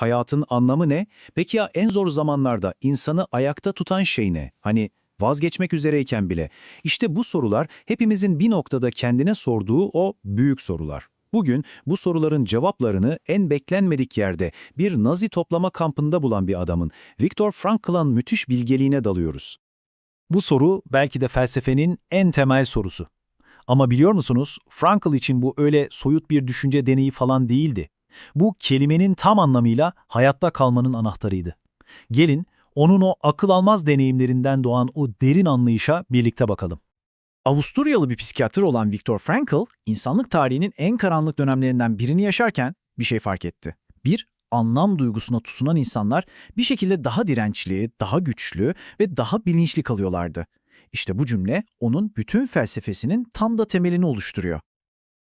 Hayatın anlamı ne? Peki ya en zor zamanlarda insanı ayakta tutan şey ne? Hani vazgeçmek üzereyken bile. İşte bu sorular hepimizin bir noktada kendine sorduğu o büyük sorular. Bugün bu soruların cevaplarını en beklenmedik yerde bir Nazi toplama kampında bulan bir adamın Viktor Frankl'ın müthiş bilgeliğine dalıyoruz. Bu soru belki de felsefenin en temel sorusu. Ama biliyor musunuz, Frankl için bu öyle soyut bir düşünce deneyi falan değildi. Bu kelimenin tam anlamıyla hayatta kalmanın anahtarıydı. Gelin, onun o akıl almaz deneyimlerinden doğan o derin anlayışa birlikte bakalım. Avusturyalı bir psikiyatr olan Viktor Frankl, insanlık tarihinin en karanlık dönemlerinden birini yaşarken bir şey fark etti. Bir, anlam duygusuna tutunan insanlar bir şekilde daha dirençli, daha güçlü ve daha bilinçli kalıyorlardı. İşte bu cümle onun bütün felsefesinin tam da temelini oluşturuyor.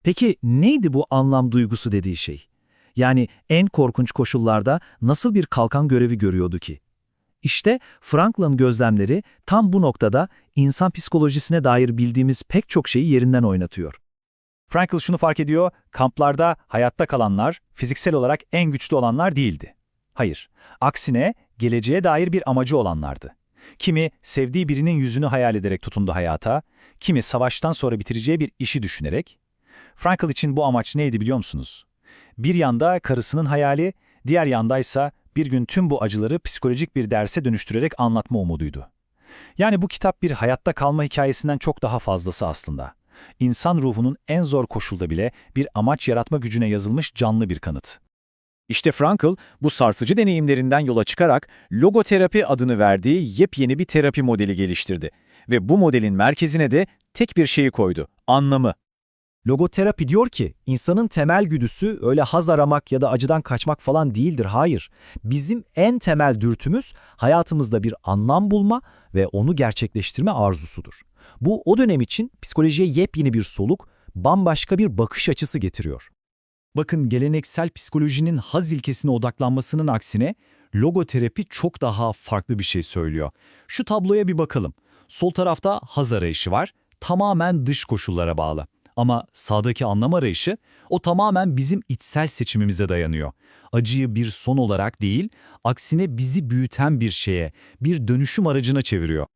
Peki neydi bu anlam duygusu dediği şey? Yani en korkunç koşullarda nasıl bir kalkan görevi görüyordu ki? İşte Frankl'ın gözlemleri tam bu noktada insan psikolojisine dair bildiğimiz pek çok şeyi yerinden oynatıyor. Frankl şunu fark ediyor, kamplarda hayatta kalanlar fiziksel olarak en güçlü olanlar değildi. Hayır, aksine geleceğe dair bir amacı olanlardı. Kimi sevdiği birinin yüzünü hayal ederek tutundu hayata, kimi savaştan sonra bitireceği bir işi düşünerek. Frankl için bu amaç neydi biliyor musunuz? Bir yanda karısının hayali, diğer yandaysa bir gün tüm bu acıları psikolojik bir derse dönüştürerek anlatma umuduydu. Yani bu kitap bir hayatta kalma hikayesinden çok daha fazlası aslında. İnsan ruhunun en zor koşulda bile bir amaç yaratma gücüne yazılmış canlı bir kanıt. İşte Frankl bu sarsıcı deneyimlerinden yola çıkarak logoterapi adını verdiği yepyeni bir terapi modeli geliştirdi. Ve bu modelin merkezine de tek bir şeyi koydu, anlamı. Logoterapi diyor ki, insanın temel güdüsü öyle haz aramak ya da acıdan kaçmak falan değildir, hayır. Bizim en temel dürtümüz hayatımızda bir anlam bulma ve onu gerçekleştirme arzusudur. Bu o dönem için psikolojiye yepyeni bir soluk, bambaşka bir bakış açısı getiriyor. Bakın geleneksel psikolojinin haz ilkesine odaklanmasının aksine logoterapi çok daha farklı bir şey söylüyor. Şu tabloya bir bakalım. Sol tarafta haz arayışı var, tamamen dış koşullara bağlı. Ama sağdaki anlam arayışı o tamamen bizim içsel seçimimize dayanıyor. Acıyı bir son olarak değil, aksine bizi büyüten bir şeye, bir dönüşüm aracına çeviriyor.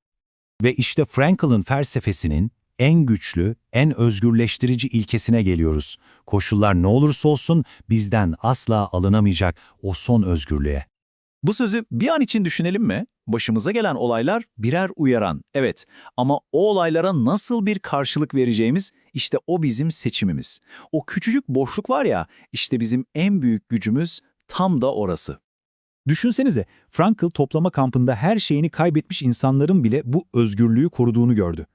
Ve işte Frankl'ın felsefesinin en güçlü, en özgürleştirici ilkesine geliyoruz. Koşullar ne olursa olsun bizden asla alınamayacak o son özgürlüğe. Bu sözü bir an için düşünelim mi? Başımıza gelen olaylar birer uyaran, evet. Ama o olaylara nasıl bir karşılık vereceğimiz, işte o bizim seçimimiz. O küçücük boşluk var ya, işte bizim en büyük gücümüz tam da orası. Düşünsenize, Frankl toplama kampında her şeyini kaybetmiş insanların bile bu özgürlüğü koruduğunu gördü.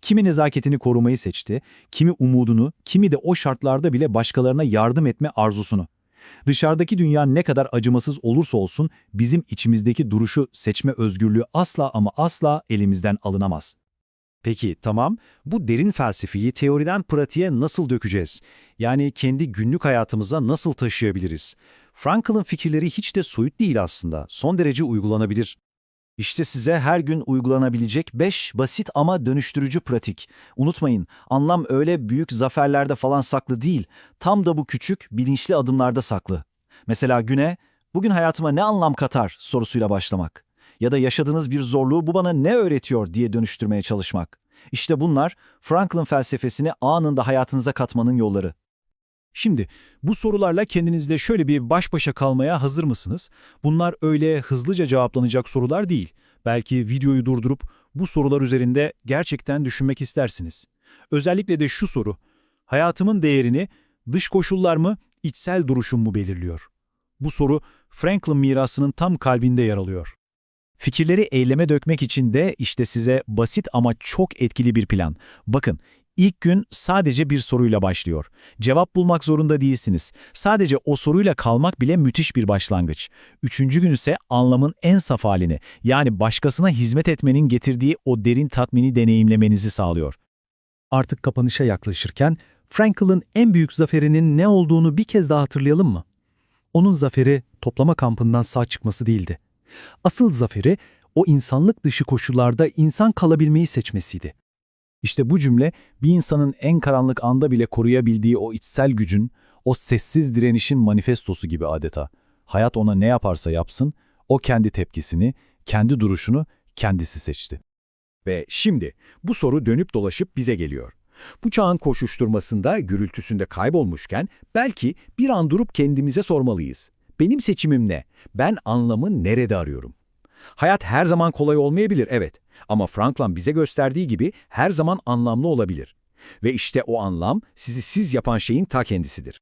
Kimi nezaketini korumayı seçti, kimi umudunu, kimi de o şartlarda bile başkalarına yardım etme arzusunu. Dışarıdaki dünya ne kadar acımasız olursa olsun bizim içimizdeki duruşu seçme özgürlüğü asla ama asla elimizden alınamaz. Peki tamam, bu derin felsefeyi teoriden pratiğe nasıl dökeceğiz? Yani kendi günlük hayatımıza nasıl taşıyabiliriz? Frankl'ın fikirleri hiç de soyut değil aslında, son derece uygulanabilir. İşte size her gün uygulanabilecek 5 basit ama dönüştürücü pratik. Unutmayın, anlam öyle büyük zaferlerde falan saklı değil, tam da bu küçük, bilinçli adımlarda saklı. Mesela güne, bugün hayatıma ne anlam katar sorusuyla başlamak. Ya da yaşadığınız bir zorluğu bu bana ne öğretiyor diye dönüştürmeye çalışmak. İşte bunlar Franklin felsefesini anında hayatınıza katmanın yolları. Şimdi bu sorularla kendinizle şöyle bir baş başa kalmaya hazır mısınız? Bunlar öyle hızlıca cevaplanacak sorular değil. Belki videoyu durdurup bu sorular üzerinde gerçekten düşünmek istersiniz. Özellikle de şu soru, hayatımın değerini dış koşullar mı, içsel duruşum mu belirliyor? Bu soru Franklin mirasının tam kalbinde yer alıyor. Fikirleri eyleme dökmek için de işte size basit ama çok etkili bir plan. Bakın, İlk gün sadece bir soruyla başlıyor. Cevap bulmak zorunda değilsiniz. Sadece o soruyla kalmak bile müthiş bir başlangıç. Üçüncü gün ise anlamın en saf halini, yani başkasına hizmet etmenin getirdiği o derin tatmini deneyimlemenizi sağlıyor. Artık kapanışa yaklaşırken Frankl'ın en büyük zaferinin ne olduğunu bir kez daha hatırlayalım mı? Onun zaferi toplama kampından sağ çıkması değildi. Asıl zaferi o insanlık dışı koşullarda insan kalabilmeyi seçmesiydi. İşte bu cümle bir insanın en karanlık anda bile koruyabildiği o içsel gücün, o sessiz direnişin manifestosu gibi adeta. Hayat ona ne yaparsa yapsın, o kendi tepkisini, kendi duruşunu kendisi seçti. Ve şimdi bu soru dönüp dolaşıp bize geliyor. Bu çağın koşuşturmasında, gürültüsünde kaybolmuşken belki bir an durup kendimize sormalıyız. Benim seçimim ne? Ben anlamı nerede arıyorum? Hayat her zaman kolay olmayabilir, evet. Ama Franklin bize gösterdiği gibi her zaman anlamlı olabilir. Ve işte o anlam sizi siz yapan şeyin ta kendisidir.